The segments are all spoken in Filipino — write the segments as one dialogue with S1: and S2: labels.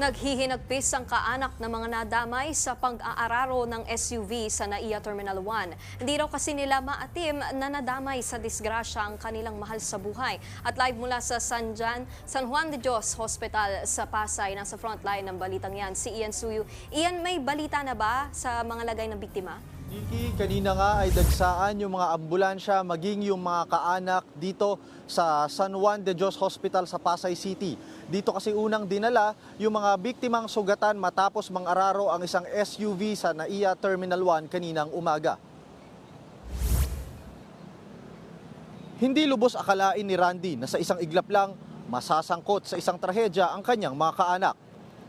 S1: Naghihinagpis ang kaanak ng mga nadamay sa pag-aararo ng SUV sa NAIA Terminal 1. Hindi raw kasi nila maatim na nadamay sa disgrasya ang kanilang mahal sa buhay. At live mula sa San Jan, San Juan de Dios Hospital sa Pasay, nasa frontline ng balitang yan, si Ian Suyu. Ian, may balita na ba sa mga lagay ng biktima?
S2: Nikki, kanina nga ay dagsaan yung mga ambulansya maging yung mga kaanak dito sa San Juan de Dios Hospital sa Pasay City. Dito kasi unang dinala yung mga biktimang sugatan matapos mang-araro ang isang SUV sa NAIA Terminal 1 kaninang umaga. Hindi lubos akalain ni Randy na sa isang iglap lang masasangkot sa isang trahedya ang kanyang mga kaanak.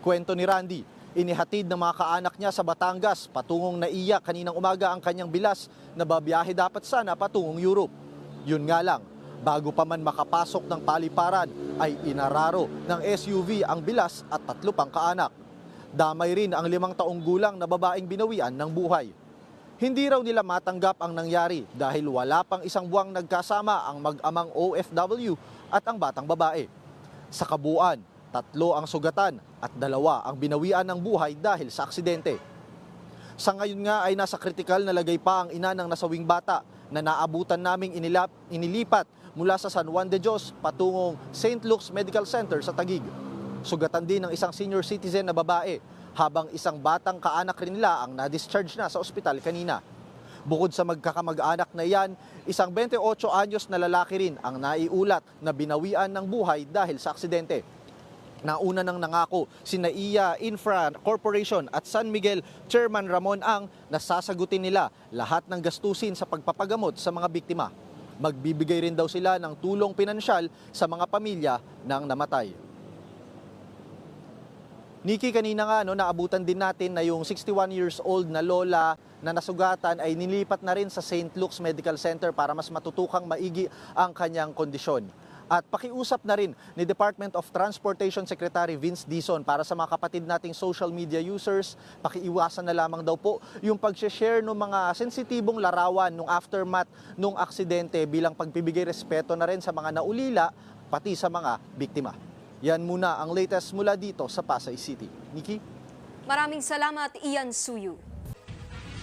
S2: Kwento ni Randy, inihatid ng mga kaanak niya sa Batangas patungong naiya kaninang umaga ang kanyang bilas na babiyahe dapat sana patungong Europe. Yun nga lang, bago pa man makapasok ng paliparan ay inararo ng SUV ang bilas at tatlo pang kaanak. Damay rin ang limang taong gulang na babaeng binawian ng buhay. Hindi raw nila matanggap ang nangyari dahil wala pang isang buwang nagkasama ang mag-amang OFW at ang batang babae. Sa kabuuan, tatlo ang sugatan at dalawa ang binawian ng buhay dahil sa aksidente. Sa ngayon nga ay nasa kritikal na lagay pa ang ina ng nasawing bata na naabutan naming inilap, inilipat mula sa San Juan de Dios patungong St. Luke's Medical Center sa Tagig. Sugatan din ng isang senior citizen na babae habang isang batang kaanak rin nila ang na-discharge na sa ospital kanina. Bukod sa magkakamag-anak na yan, isang 28 anyos na lalaki rin ang naiulat na binawian ng buhay dahil sa aksidente. Nauna nang nangako si NAIA Infra Corporation at San Miguel Chairman Ramon Ang na sasagutin nila lahat ng gastusin sa pagpapagamot sa mga biktima. Magbibigay rin daw sila ng tulong pinansyal sa mga pamilya ng namatay. Nikki, kanina nga no, naabutan din natin na yung 61 years old na lola na nasugatan ay nilipat na rin sa St. Luke's Medical Center para mas matutukang maigi ang kanyang kondisyon. At pakiusap na rin ni Department of Transportation Secretary Vince Dizon para sa mga kapatid nating social media users, pakiiwasan na lamang daw po yung pag-share ng mga sensitibong larawan ng aftermath ng aksidente bilang pagbibigay respeto na rin sa mga naulila pati sa mga biktima. Yan muna ang latest mula dito sa Pasay City. Nikki?
S1: Maraming salamat, Ian Suyu.